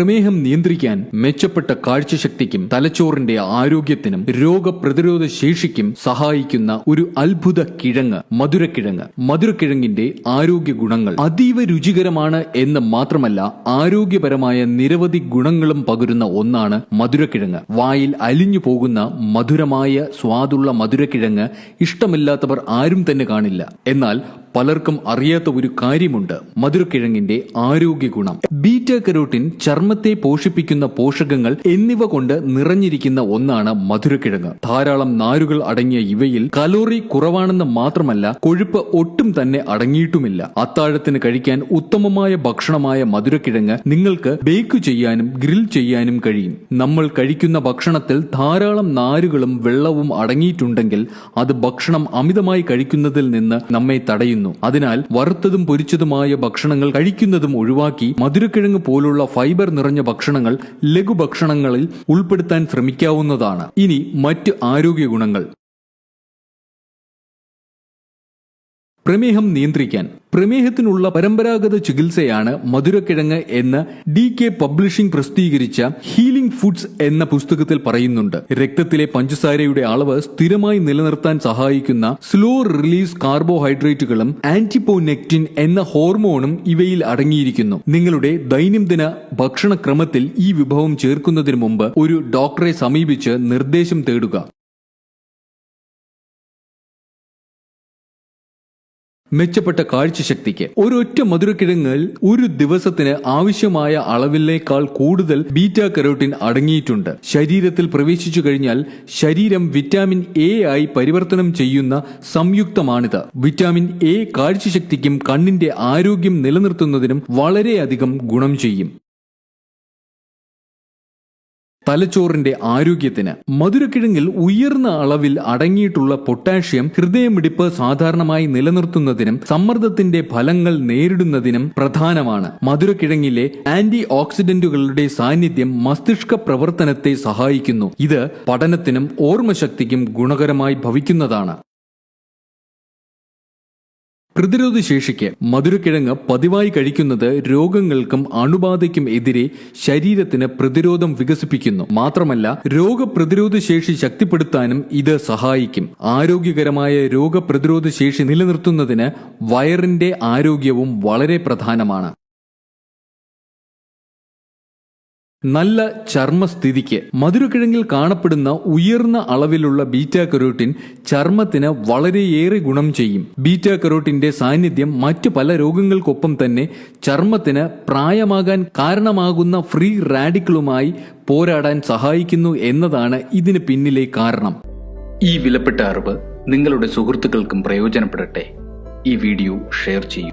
പ്രമേഹം നിയന്ത്രിക്കാൻ മെച്ചപ്പെട്ട കാഴ്ചശക്തിക്കും തലച്ചോറിന്റെ ആരോഗ്യത്തിനും രോഗപ്രതിരോധ ശേഷിക്കും സഹായിക്കുന്ന ഒരു അത്ഭുത കിഴങ്ങ് മധുരക്കിഴങ്ങ്. മധുരക്കിഴങ്ങിന്റെ ആരോഗ്യ ഗുണങ്ങൾ അതീവ രുചികരമാണ് എന്ന് മാത്രമല്ല ആരോഗ്യപരമായ നിരവധി ഗുണങ്ങളും പകരുന്ന ഒന്നാണ് മധുരക്കിഴങ്ങ്. വായിൽ അലിഞ്ഞു പോകുന്ന മധുരമായ സ്വാദുള്ള മധുരക്കിഴങ്ങ് ഇഷ്ടമില്ലാത്തവർ ആരും തന്നെ കാണില്ല. എന്നാൽ പലർക്കും അറിയാത്ത ഒരു കാര്യമുണ്ട്. മധുരക്കിഴങ്ങിന്റെ ആരോഗ്യ ഗുണം ബീറ്റ കരോട്ടിൻ ചർമ്മത്തെ പോഷിപ്പിക്കുന്ന പോഷകങ്ങൾ എന്നിവ കൊണ്ട് നിറഞ്ഞിരിക്കുന്ന ഒന്നാണ് മധുരക്കിഴങ്ങ്. ധാരാളം നാരുകൾ അടങ്ങിയ ഇവയിൽ കലോറി കുറവാണെന്ന് മാത്രമല്ല കൊഴുപ്പ് ഒട്ടും തന്നെ അടങ്ങിയിട്ടുമില്ല. അത്താഴത്തിന് കഴിക്കാൻ ഉത്തമമായ ഭക്ഷണമായ മധുരക്കിഴങ്ങ് നിങ്ങൾക്ക് ബേക്ക് ചെയ്യാനും ഗ്രിൽ ചെയ്യാനും കഴിയും. നമ്മൾ കഴിക്കുന്ന ഭക്ഷണത്തിൽ ധാരാളം നാരുകളും വെള്ളവും അടങ്ങിയിട്ടുണ്ടെങ്കിൽ അത് ഭക്ഷണം അമിതമായി കഴിക്കുന്നതിൽ നിന്ന് നമ്മെ തടയുന്നു. അതിനാൽ വറുത്തതും പൊരിച്ചതുമായ ഭക്ഷണങ്ങൾ കഴിക്കുന്നതും ഒഴിവാക്കി മധുരക്കിഴങ്ങ് പോലുള്ള ഫൈബർ നിറഞ്ഞ ഭക്ഷണങ്ങൾ ലഘുഭക്ഷണങ്ങളിൽ ഉൾപ്പെടുത്താൻ ശ്രമിക്കാവുന്നതാണ്. ഇനി മറ്റ് ആരോഗ്യ ഗുണങ്ങൾ. പ്രമേഹം നിയന്ത്രിക്കാൻ. പ്രമേഹത്തിനുള്ള പരമ്പരാഗത ചികിത്സയാണ് മധുരക്കിഴങ്ങ് എന്ന് ഡി കെ പബ്ലിഷിംഗ് പ്രസിദ്ധീകരിച്ച ഹീലിംഗ് ഫുഡ്സ് എന്ന പുസ്തകത്തിൽ പറയുന്നുണ്ട്. രക്തത്തിലെ പഞ്ചസാരയുടെ അളവ് സ്ഥിരമായി നിലനിർത്താൻ സഹായിക്കുന്ന സ്ലോ റിലീസ് കാർബോഹൈഡ്രേറ്റുകളും ആന്റിപോനെക്റ്റിൻ എന്ന ഹോർമോണും ഇവയിൽ അടങ്ങിയിരിക്കുന്നു. നിങ്ങളുടെ ദൈനംദിന ഭക്ഷണക്രമത്തിൽ ഈ വിഭവം ചേർക്കുന്നതിന് മുമ്പ് ഒരു ഡോക്ടറെ സമീപിച്ച് നിർദ്ദേശം തേടുക. മെച്ചപ്പെട്ട കാഴ്ചശക്തിക്ക്. ഒരൊറ്റ മധുരക്കിഴങ്ങിൽ ഒരു ദിവസത്തിന് ആവശ്യമായ അളവിലേക്കാൾ കൂടുതൽ ബീറ്റ കരോട്ടിൻ അടങ്ങിയിട്ടുണ്ട്. ശരീരത്തിൽ പ്രവേശിച്ചു കഴിഞ്ഞാൽ ശരീരം വിറ്റാമിൻ എ ആയി പരിവർത്തനം ചെയ്യുന്ന സംയുക്തമാണിത്. വിറ്റാമിൻ എ കാഴ്ചശക്തിക്കും കണ്ണിന്റെ ആരോഗ്യം നിലനിർത്തുന്നതിനും വളരെയധികം ഗുണം ചെയ്യും. തലച്ചോറിന്റെ ആരോഗ്യത്തിന്. മധുരക്കിഴങ്ങിൽ ഉയർന്ന അളവിൽ അടങ്ങിയിട്ടുള്ള പൊട്ടാഷ്യം ഹൃദയമിടിപ്പ് സാധാരണമായി നിലനിർത്തുന്നതിനും സമ്മർദ്ദത്തിന്റെ ഫലങ്ങൾ നേരിടുന്നതിനും പ്രധാനമാണ്. മധുരക്കിഴങ്ങിലെ ആന്റി ഓക്സിഡന്റുകളുടെ സാന്നിധ്യം മസ്തിഷ്ക പ്രവർത്തനത്തെ സഹായിക്കുന്നു. ഇത് പഠനത്തിനും ഓർമ്മശക്തിക്കും ഗുണകരമായി ഭവിക്കുന്നതാണ്. പ്രതിരോധ ശേഷിക്ക് മധുരക്കിഴങ്ങ് പതിവായി കഴിക്കുന്നത് രോഗങ്ങൾക്കും അണുബാധയ്ക്കും എതിരെ ശരീരത്തിന് പ്രതിരോധം വികസിപ്പിക്കുന്നു. മാത്രമല്ല രോഗപ്രതിരോധ ശേഷി ശക്തിപ്പെടുത്താനും ഇത് സഹായിക്കും. ആരോഗ്യകരമായ രോഗപ്രതിരോധ ശേഷി നിലനിർത്തുന്നതിന് വയറിന്റെ ആരോഗ്യവും വളരെ പ്രധാനമാണ്. നല്ല ചർമ്മസ്ഥിതിക്ക് മധുരക്കിഴങ്ങിൽ കാണപ്പെടുന്ന ഉയർന്ന അളവിലുള്ള ബീറ്റ കരോട്ടിൻ ചർമ്മത്തിന് വളരെയേറെ ഗുണം ചെയ്യും. ബീറ്റ കരോട്ടിന്റെ സാന്നിധ്യം മറ്റു പല രോഗങ്ങൾക്കൊപ്പം തന്നെ ചർമ്മത്തിന് പ്രായമാകാൻ കാരണമാകുന്ന ഫ്രീ റാഡിക്കളുമായി പോരാടാൻ സഹായിക്കുന്നു എന്നതാണ് ഇതിന് പിന്നിലെ കാരണം. ഈ വിലപ്പെട്ട അറിവ് നിങ്ങളുടെ സുഹൃത്തുക്കൾക്കും പ്രയോജനപ്പെടട്ടെ. ഈ വീഡിയോ ഷെയർ ചെയ്യൂ.